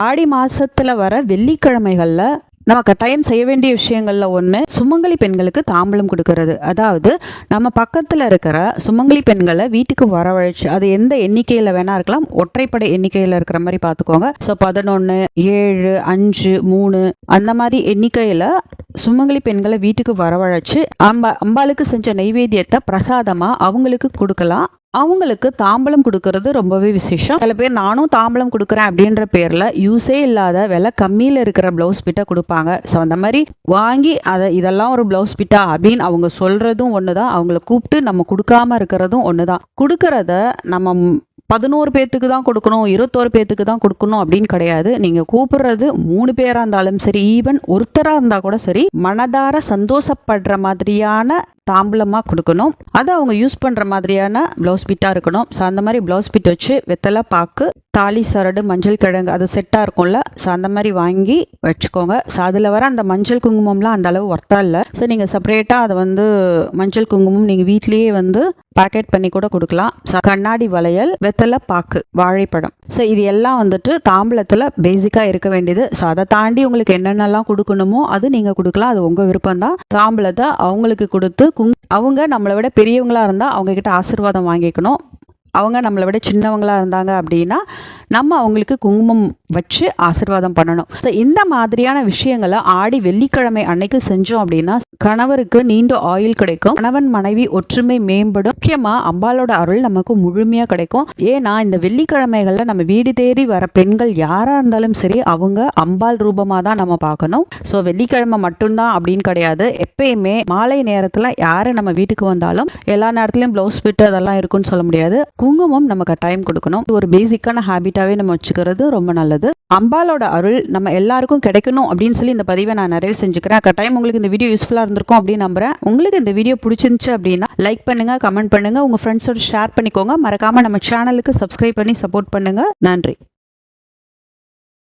ஆடி மாசத்துல வர வெள்ளிக்கிழமைகள்ல நம்ம கட்டாயம் செய்ய வேண்டிய விஷயங்கள்ல ஒன்று சுமங்கலி பெண்களுக்கு தாம்பலம் கொடுக்கறது. அதாவது நம்ம பக்கத்தில் இருக்கிற சுமங்கலி பெண்களை வீட்டுக்கு வரவழைச்சு அது எந்த எண்ணிக்கையில் வேணா இருக்கலாம் ஒற்றைப்படை எண்ணிக்கையில் இருக்கிற மாதிரி பார்த்துக்கோங்க ஸோ பதினொன்று ஏழு அஞ்சு மூணு அந்த மாதிரி எண்ணிக்கையில் சுமங்கலி பெண்களை வீட்டுக்கு வரவழைச்சு அம்பா அம்பாளுக்கு செஞ்ச நைவேத்தியத்தை பிரசாதமாக அவங்களுக்கு கொடுக்கலாம். அவங்களுக்கு தாம்பலம் கொடுக்கறது ரொம்பவே விசேஷம். சில பேர் நானும் தாம்பலம் கொடுக்குறேன் அப்படின்ற பேரில் யூஸே இல்லாத விலை கம்மியில் இருக்கிற ப்ளவுஸ் பிட்டை கொடுப்பாங்க. ஸோ அந்த மாதிரி வாங்கி அதை இதெல்லாம் ஒரு ப்ளவுஸ் பிட்டா அப்படின்னு அவங்க சொல்கிறதும் ஒன்று தான் அவங்கள கூப்பிட்டு நம்ம கொடுக்காம இருக்கிறதும் ஒன்று தான் கொடுக்கறத நம்ம பதினோரு பேத்துக்கு தான் கொடுக்கணும் இருபத்தோரு பேத்துக்கு தான் கொடுக்கணும் அப்படின்னு கிடையாது. நீங்கள் கூப்பிடுறது மூணு பேராக இருந்தாலும் சரி ஈவன் ஒருத்தராக இருந்தால் கூட சரி மனதார சந்தோஷப்படுற மாதிரியான தாம்பூலமாக கொடுக்கணும். அதை அவங்க யூஸ் பண்ணுற மாதிரியான ப்ளவுஸ் பிட்டாக இருக்கணும். ஸோ அந்த மாதிரி ப்ளவுஸ் பிட் வச்சு வெத்தலை பாக்கு தாலி சரடு மஞ்சள் கிழங்கு அது செட்டாக இருக்கும்ல. ஸோ அந்த மாதிரி வாங்கி வச்சுக்கோங்க. ஸோ அதில் வர அந்த மஞ்சள் குங்குமம்லாம் அந்த அளவு ஒர்த்தா இல்லை. ஸோ நீங்கள் செப்பரேட்டாக அதை வந்து மஞ்சள் குங்குமம் நீங்கள் வீட்லேயே வந்து பேக்கெட் பண்ணி கூட கொடுக்கலாம். ஸோ கண்ணாடி வளையல் வெத்தலை பாக்கு வாழைப்பழம். ஸோ இது எல்லாம் வந்துட்டு தாம்பளத்தில் பேசிக்காக இருக்க வேண்டியது. ஸோ அதை தாண்டி உங்களுக்கு என்னென்னலாம் கொடுக்கணுமோ அது நீங்கள் கொடுக்கலாம். அது உங்கள் விருப்பம் தான் தாம்பளத்தை அவங்களுக்கு கொடுத்து உங் அவங்க நம்மளை விட பெரியவங்களாக இருந்தால் அவங்கக்கிட்ட ஆசிர்வாதம் ஆசீர்வாதம் வாங்கிக்கணும். அவங்க நம்மளை விட சின்னவங்களாக இருந்தாங்க அப்படின்னா நம்ம அவங்களுக்கு குங்குமம் வச்சு ஆசிர்வாதம் பண்ணணும். ஸோ இந்த மாதிரியான விஷயங்களை ஆடி வெள்ளிக்கிழமை அன்னைக்கு செஞ்சோம் அப்படின்னா கணவருக்கு நீண்ட ஆயுள் கிடைக்கும். கணவன் மனைவி ஒற்றுமை மேம்படும். முக்கியமா அம்பாலோட அருள் நமக்கு முழுமையா கிடைக்கும். ஏன்னா இந்த வெள்ளிக்கிழமைகள்ல நம்ம வீடு தேடி வர பெண்கள் யாரா இருந்தாலும் சரி அவங்க அம்பாள் ரூபமா தான் நம்ம பார்க்கணும். ஸோ வெள்ளிக்கிழமை மட்டும்தான் அப்படின்னு கிடையாது. எப்பயுமே மாலை நேரத்துல யாரு நம்ம வீட்டுக்கு வந்தாலும் எல்லா நேரத்துலயும் பிளவுஸ் பிட் அதெல்லாம் இருக்கும்னு சொல்ல முடியாது. குங்குமம் நம்ம கட்டாயம் கொடுக்கணும். இது ஒரு பேசிக்கான ஹேபிட்டாவே நம்ம வச்சுக்கிறது ரொம்ப நல்லது. அம்பாலோட அருள் நம்ம எல்லாருக்கும் கிடைக்கணும் அப்படின்னு சொல்லி இந்த பதிவை நான் நிறைய செஞ்சுக்கிறேன். கட்டாயம் உங்களுக்கு இந்த வீடியோ யூஸ்ஃபுல்லாக இருந்திருக்கும் அப்படின்னு நம்புறேன். உங்களுக்கு இந்த வீடியோ பிடிச்சிருந்துச்சு அப்படின்னா லைக் பண்ணுங்க கமெண்ட் பண்ணுங்க. உங்க ஃப்ரெண்ட்ஸோட ஷேர் பண்ணிக்கோங்க. மறக்காம நம்ம சேனலுக்கு சப்ஸ்கிரைப் பண்ணி சப்போர்ட் பண்ணுங்க. நன்றி.